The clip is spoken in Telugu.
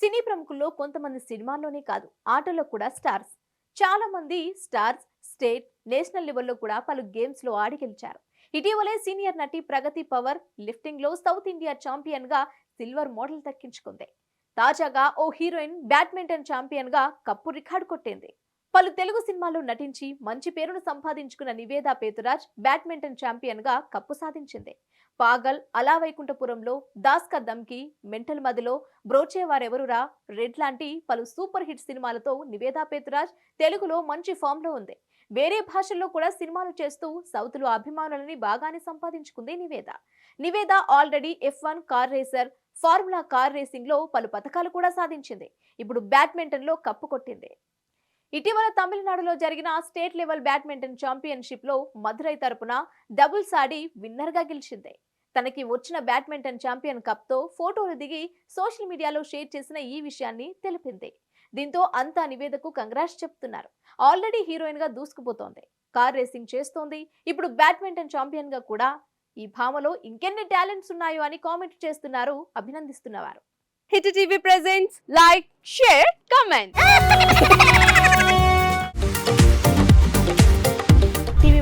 సినీ ప్రముఖుల్లో కొంతమంది సినిమాల్లోనే కాదు ఆటల్లో కూడా స్టార్స్. చాలా మంది స్టార్స్ స్టేట్ నేషనల్ లెవెల్లో కూడా పలు గేమ్స్లో ఆడి గెలిచారు ఇటీవలే సీనియర్ నటి ప్రగతి పవర్ లిఫ్టింగ్లో సౌత్ ఇండియా ఛాంపియన్గా సిల్వర్ మోడల్ దక్కించుకుంది. తాజాగా ఓ హీరోయిన్ బ్యాడ్మింటన్ ఛాంపియన్గా కప్పు రికార్డు కొట్టింది. పలు తెలుగు సినిమాల్లో నటించి మంచి పేరును సంపాదించుకున్న నివేదా పేతురాజ్ బ్యాడ్మింటన్ ఛాంపియన్గా కప్పు సాధించింది. పాగల్ అలా వైకుంఠపురంలో దాస్కా దమ్కి మెంటల్ మదిలో బ్రోచేవారెవరురా? రెడ్ లాంటి పలు సూపర్ హిట్ సినిమాలతో నివేదా పేతురాజ్ తెలుగులో మంచి ఫామ్లో ఉంది. వేరే భాషల్లో కూడా సినిమాలు చేస్తూ సౌత్లో అభిమానులని బాగానే సంపాదించుకుంది Niveda. Niveda already F one car racer formula car రేసింగ్లో పలు పథకాలు కూడా సాధించింది. ఇప్పుడు బ్యాడ్మింటన్లో కప్పు కొట్టింది. ఇటీవల తమిళనాడులో జరిగిన స్టేట్ లెవెల్ బ్యాడ్మింటన్ ఛాంపియన్షిప్లో మధురై తరపున డబుల్స్ ఆడి విన్నర్గా గెలిచింది. తనకి వచ్చిన బ్యాడ్మింటన్ ఛాంపియన్ కప్తో ఫోటోలు దిగి సోషల్ మీడియాలో షేర్ చేసిన ఈ విషయాన్ని తెలిపింది. దీంతో అంతా నివేదకు కంగ్రాట్స్ చెప్తున్నారు. ఆల్రెడీ హీరోయిన్గా దూసుకుపోతోంది. కార్ రేసింగ్ చేస్తోంది. ఇప్పుడు బ్యాడ్మింటన్ ఛాంపియన్గా కూడా ఈ భామలో ఇంకెన్ని టాలెంట్స్ ఉన్నాయో అని కామెంట్ చేస్తున్నారు అభినందిస్తున్నవారు. Hit TV presents like share comment.